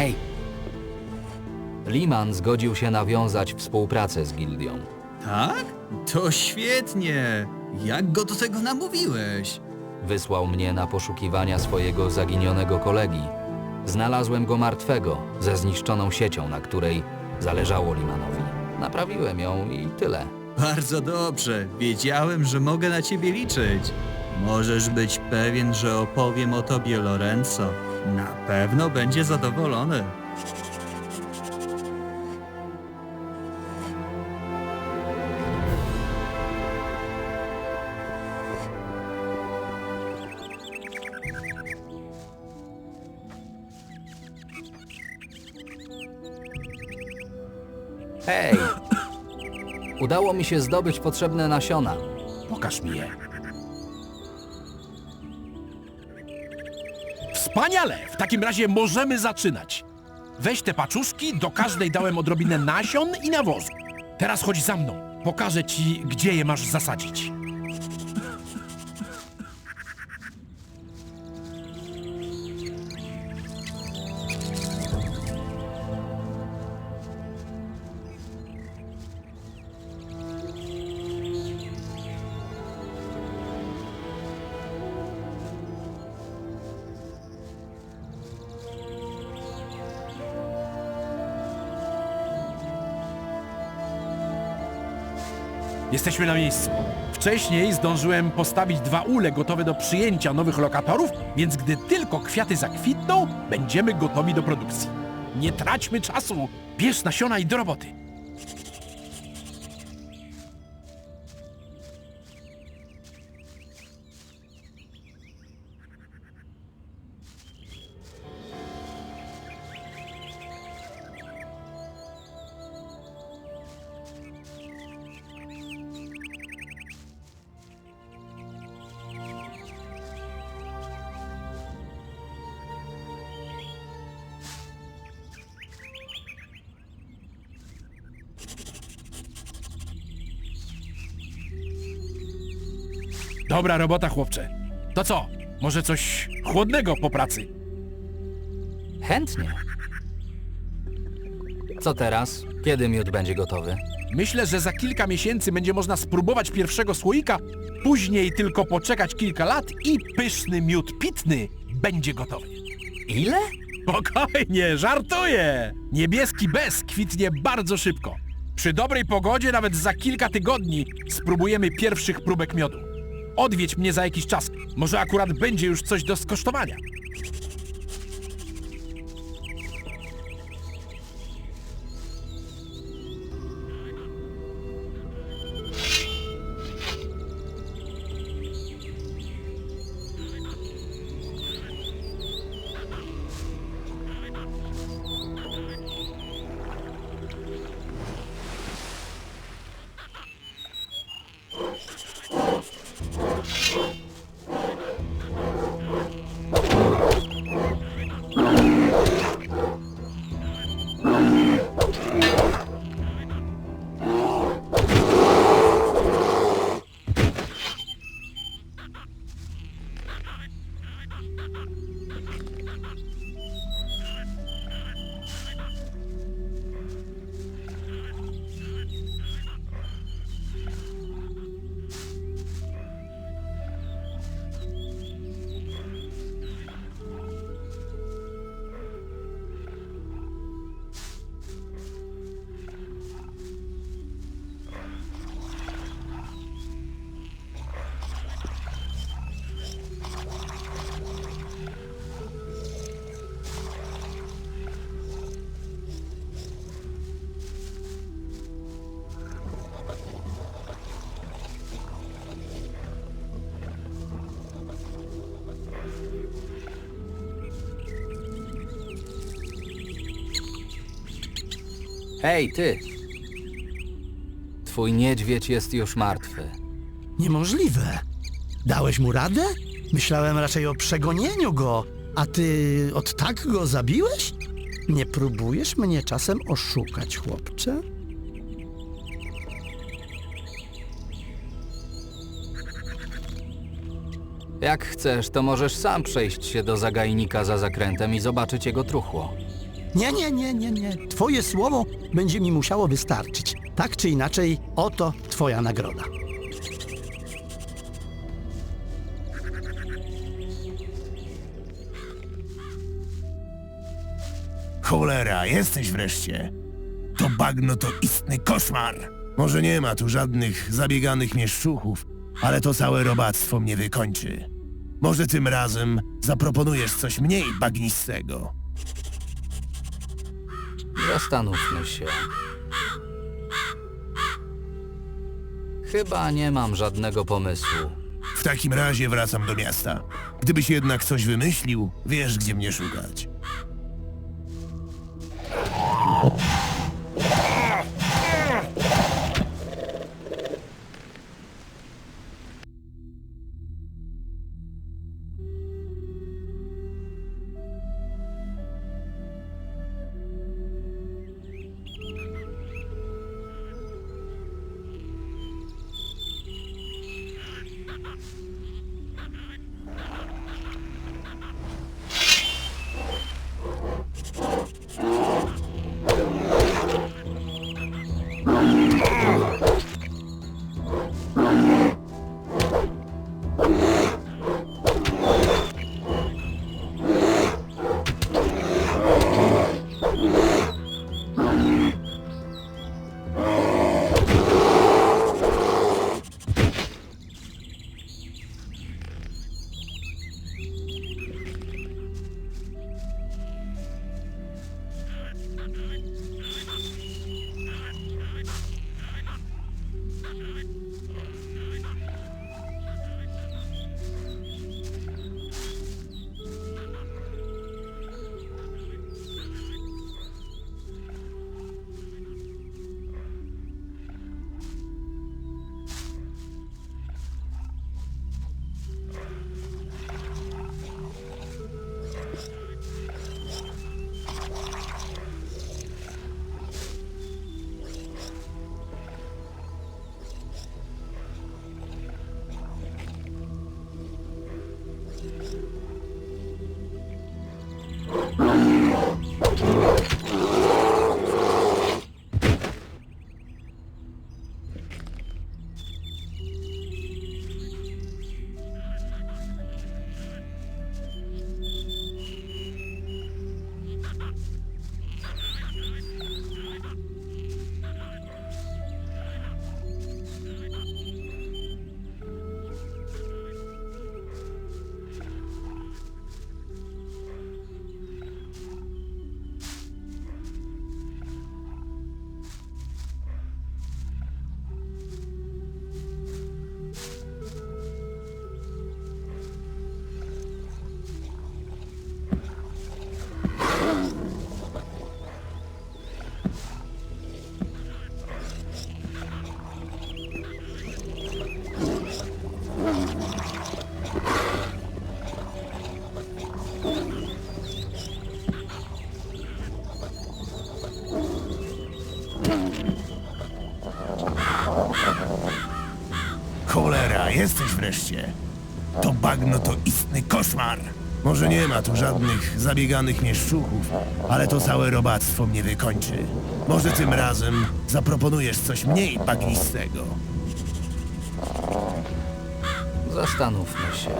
Hej! Liman zgodził się nawiązać współpracę z gildią. Tak? To świetnie! Jak go do tego namówiłeś? Wysłał mnie na poszukiwania swojego zaginionego kolegi. Znalazłem go martwego, ze zniszczoną siecią, na której zależało Limanowi. Naprawiłem ją i tyle. Bardzo dobrze. Wiedziałem, że mogę na ciebie liczyć. Możesz być pewien, że opowiem o tobie Lorenzo. Na pewno będzie zadowolony. Hej! Udało mi się zdobyć potrzebne nasiona. Pokaż mi je. Wspaniale! W takim razie możemy zaczynać. Weź te paczuszki, do każdej dałem odrobinę nasion i nawozu. Teraz chodź za mną. Pokażę ci, gdzie je masz zasadzić. Jesteśmy na miejscu. Wcześniej zdążyłem postawić dwa ule gotowe do przyjęcia nowych lokatorów, więc gdy tylko kwiaty zakwitną, będziemy gotowi do produkcji. Nie traćmy czasu! Bierz nasiona i do roboty. Dobra robota, chłopcze. To co? Może coś chłodnego po pracy? Chętnie. Co teraz? Kiedy miód będzie gotowy? Myślę, że za kilka miesięcy będzie można spróbować pierwszego słoika, później tylko poczekać kilka lat i pyszny miód pitny będzie gotowy. Ile? Spokojnie, żartuję! Niebieski bez kwitnie bardzo szybko. Przy dobrej pogodzie nawet za kilka tygodni spróbujemy pierwszych próbek miodu. Odwiedź mnie za jakiś czas. Może akurat będzie już coś do skosztowania. Hej, ty! Twój niedźwiedź jest już martwy. Niemożliwe. Dałeś mu radę? Myślałem raczej o przegonieniu go. A ty od tak go zabiłeś? Nie próbujesz mnie czasem oszukać, chłopcze? Jak chcesz, to możesz sam przejść się do zagajnika za zakrętem i zobaczyć jego truchło. Nie, nie, nie, nie, nie. Twoje słowo będzie mi musiało wystarczyć. Tak czy inaczej, oto twoja nagroda. Cholera, jesteś wreszcie. To bagno to istny koszmar. Może nie ma tu żadnych zabieganych mieszczuchów, ale to całe robactwo mnie wykończy. Może tym razem zaproponujesz coś mniej bagnistego. Zastanówmy się. Chyba nie mam żadnego pomysłu. W takim razie wracam do miasta. Gdybyś jednak coś wymyślił, wiesz gdzie mnie szukać. Wreszcie. To bagno to istny koszmar. Może nie ma tu żadnych zabieganych mieszczuchów, ale to całe robactwo mnie wykończy. Może tym razem zaproponujesz coś mniej bagnistego. Zastanówmy się.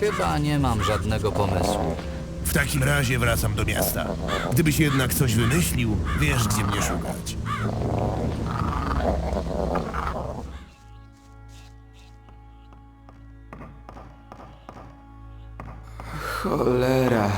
Chyba nie mam żadnego pomysłu. W takim razie wracam do miasta. Gdybyś jednak coś wymyślił, wiesz gdzie mnie szukać. Cholera.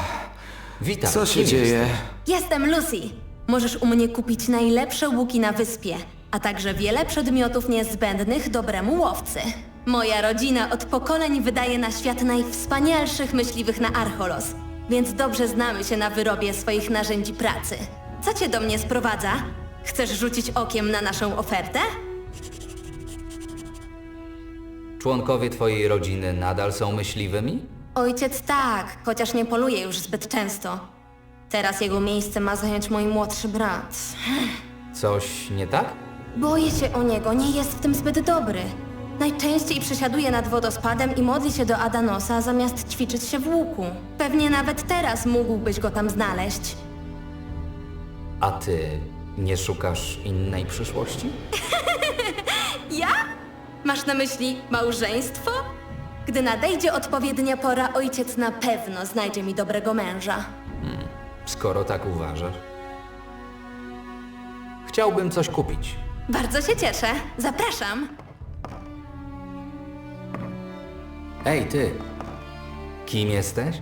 Witam. Co się kim dzieje? Jestem Lucy. Możesz u mnie kupić najlepsze łuki na wyspie, a także wiele przedmiotów niezbędnych dobremu łowcy. Moja rodzina od pokoleń wydaje na świat najwspanialszych myśliwych na Archolos, więc dobrze znamy się na wyrobie swoich narzędzi pracy. Co cię do mnie sprowadza? Chcesz rzucić okiem na naszą ofertę? Członkowie twojej rodziny nadal są myśliwymi? Ojciec tak, chociaż nie poluje już zbyt często. Teraz jego miejsce ma zająć mój młodszy brat. Coś nie tak? Boję się o niego, nie jest w tym zbyt dobry. Najczęściej przesiaduje nad wodospadem i modli się do Adanosa, zamiast ćwiczyć się w łuku. Pewnie nawet teraz mógłbyś go tam znaleźć. A ty nie szukasz innej przyszłości? Ja? Masz na myśli małżeństwo? Gdy nadejdzie odpowiednia pora, ojciec na pewno znajdzie mi dobrego męża. Skoro tak uważasz. Chciałbym coś kupić. Bardzo się cieszę. Zapraszam. Ej, ty. Kim jesteś?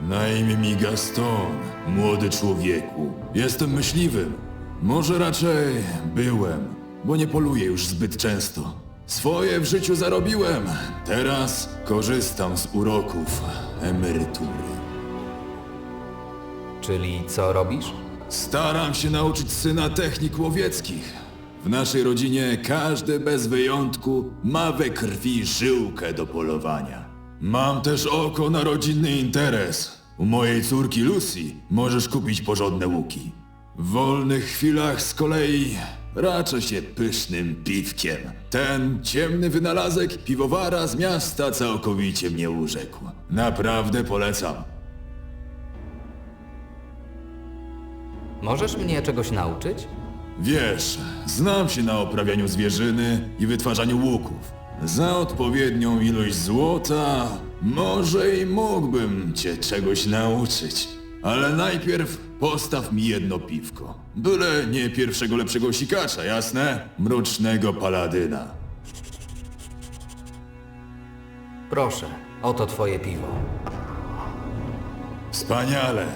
Na imię mi Gaston, młody człowieku. Jestem myśliwym. Może raczej byłem, bo nie poluję już zbyt często. Swoje w życiu zarobiłem. Teraz korzystam z uroków emerytury. Czyli co robisz? Staram się nauczyć syna technik łowieckich. W naszej rodzinie każdy bez wyjątku ma we krwi żyłkę do polowania. Mam też oko na rodzinny interes. U mojej córki Lucy możesz kupić porządne łuki. W wolnych chwilach z kolei raczę się pysznym piwkiem. Ten ciemny wynalazek piwowara z miasta całkowicie mnie urzekł. Naprawdę polecam. Możesz mnie czegoś nauczyć? Wiesz, znam się na oprawianiu zwierzyny i wytwarzaniu łuków. Za odpowiednią ilość złota może i mógłbym cię czegoś nauczyć. Ale najpierw postaw mi jedno piwko. Byle nie pierwszego lepszego sikacza, jasne? Mrocznego paladyna. Proszę, oto twoje piwo. Wspaniale.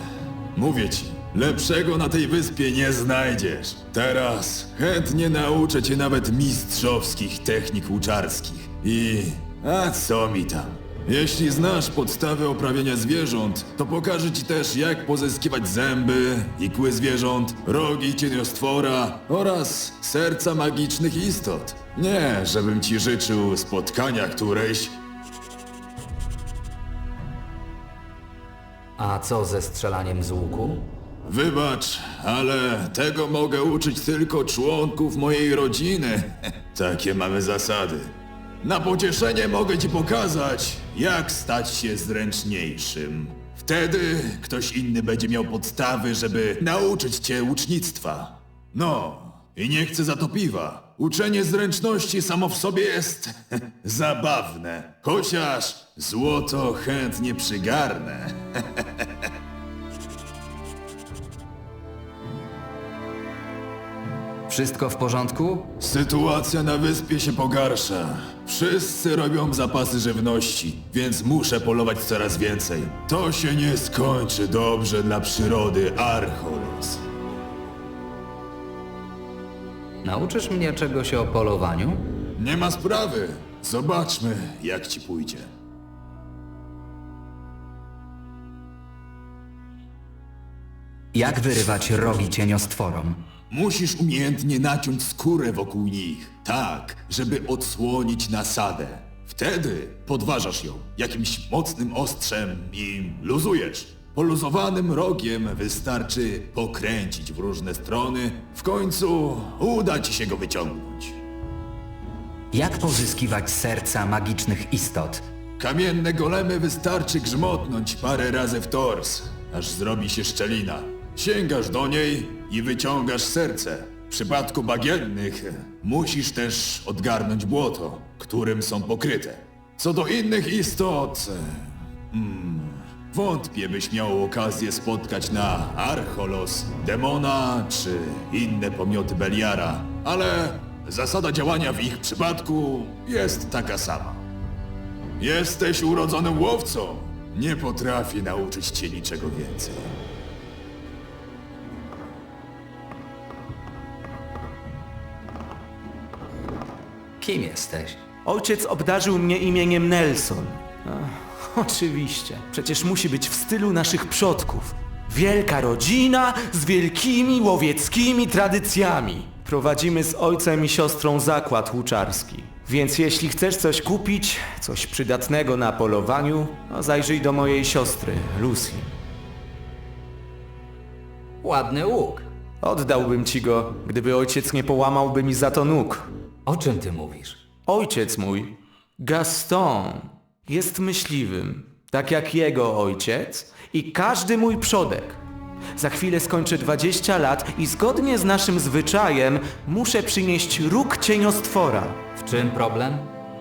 Mówię ci, lepszego na tej wyspie nie znajdziesz. Teraz chętnie nauczę cię nawet mistrzowskich technik łuczarskich. I... a co mi tam? Jeśli znasz podstawy oprawiania zwierząt, to pokażę ci też jak pozyskiwać zęby, ikły zwierząt, rogi cieniostwora oraz serca magicznych istot. Nie, żebym ci życzył spotkania którejś, A co ze strzelaniem z łuku? Wybacz, ale tego mogę uczyć tylko członków mojej rodziny. Takie mamy zasady. Na pocieszenie mogę ci pokazać, jak stać się zręczniejszym. Wtedy ktoś inny będzie miał podstawy, żeby nauczyć cię łucznictwa. No, i nie chcę za to piwa. Uczenie zręczności samo w sobie jest zabawne. Chociaż złoto chętnie przygarnę. Wszystko w porządku? Sytuacja na wyspie się pogarsza. Wszyscy robią zapasy żywności, więc muszę polować coraz więcej. To się nie skończy dobrze dla przyrody Archolos. Nauczysz mnie czegoś o polowaniu? Nie ma sprawy. Zobaczmy, jak ci pójdzie. Jak wyrywać rogi cieniostworom? Musisz umiejętnie naciąć skórę wokół nich, tak, żeby odsłonić nasadę. Wtedy podważasz ją jakimś mocnym ostrzem i luzujesz. Poluzowanym rogiem wystarczy pokręcić w różne strony, w końcu uda ci się go wyciągnąć. Jak pozyskiwać serca magicznych istot? Kamienne golemy wystarczy grzmotnąć parę razy w tors, aż zrobi się szczelina. Sięgasz do niej i wyciągasz serce. Przypadku bagiennych musisz też odgarnąć błoto, którym są pokryte. Co do innych istot... Hmm, wątpię byś miał okazję spotkać na Archolos, Demona czy inne pomioty Beliara, ale zasada działania w ich przypadku jest taka sama. Jesteś urodzonym łowcą. Nie potrafię nauczyć cię niczego więcej. Kim jesteś? Ojciec obdarzył mnie imieniem Nelson. Ach, oczywiście, przecież musi być w stylu naszych przodków. Wielka rodzina z wielkimi łowieckimi tradycjami. Prowadzimy z ojcem i siostrą zakład łuczarski. Więc jeśli chcesz coś kupić, coś przydatnego na polowaniu, no zajrzyj do mojej siostry, Lucy. Ładny łuk. Oddałbym ci go, gdyby ojciec nie połamałby mi za to nóg. O czym ty mówisz? Ojciec mój, Gaston, jest myśliwym, tak jak jego ojciec i każdy mój przodek. Za chwilę skończę 20 lat i zgodnie z naszym zwyczajem muszę przynieść róg cieniostwora. W czym problem?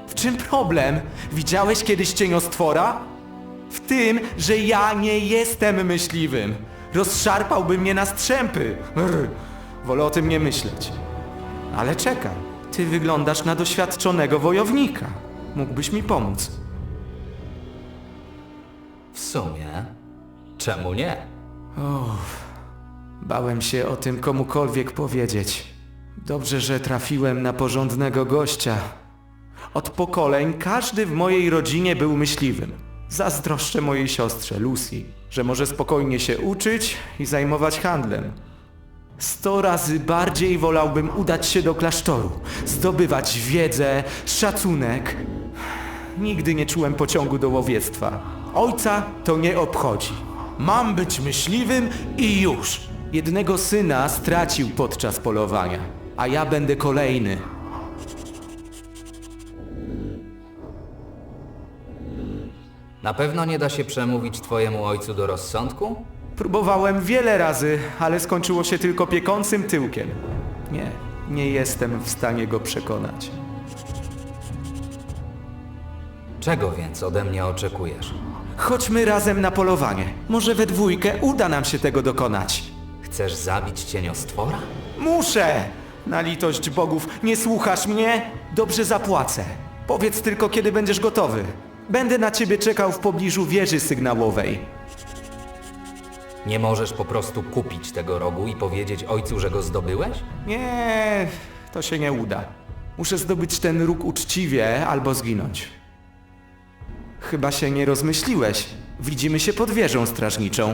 W czym problem? Widziałeś kiedyś cieniostwora? W tym, że ja nie jestem myśliwym. Rozszarpałby mnie na strzępy. Brr. Wolę o tym nie myśleć. Ale czekaj, ty wyglądasz na doświadczonego wojownika. Mógłbyś mi pomóc. W sumie, czemu nie? Bałem się o tym komukolwiek powiedzieć. Dobrze, że trafiłem na porządnego gościa. Od pokoleń każdy w mojej rodzinie był myśliwym. Zazdroszczę mojej siostrze Lucy, że może spokojnie się uczyć i zajmować handlem. Sto razy bardziej wolałbym udać się do klasztoru, zdobywać wiedzę, szacunek. Nigdy nie czułem pociągu do łowiectwa. Ojca to nie obchodzi. Mam być myśliwym i już. Jednego syna stracił podczas polowania, a ja będę kolejny. Na pewno nie da się przemówić twojemu ojcu do rozsądku? Próbowałem wiele razy, ale skończyło się tylko piekącym tyłkiem. Nie, nie jestem w stanie go przekonać. Czego więc ode mnie oczekujesz? Chodźmy razem na polowanie. Może we dwójkę uda nam się tego dokonać. Chcesz zabić cieniostwora? Muszę! Na litość bogów, nie słuchasz mnie? Dobrze zapłacę. Powiedz tylko, kiedy będziesz gotowy. Będę na ciebie czekał w pobliżu wieży sygnałowej. Nie możesz po prostu kupić tego rogu i powiedzieć ojcu, że go zdobyłeś? Nie, to się nie uda. Muszę zdobyć ten róg uczciwie albo zginąć. Chyba się nie rozmyśliłeś. Widzimy się pod wieżą strażniczą.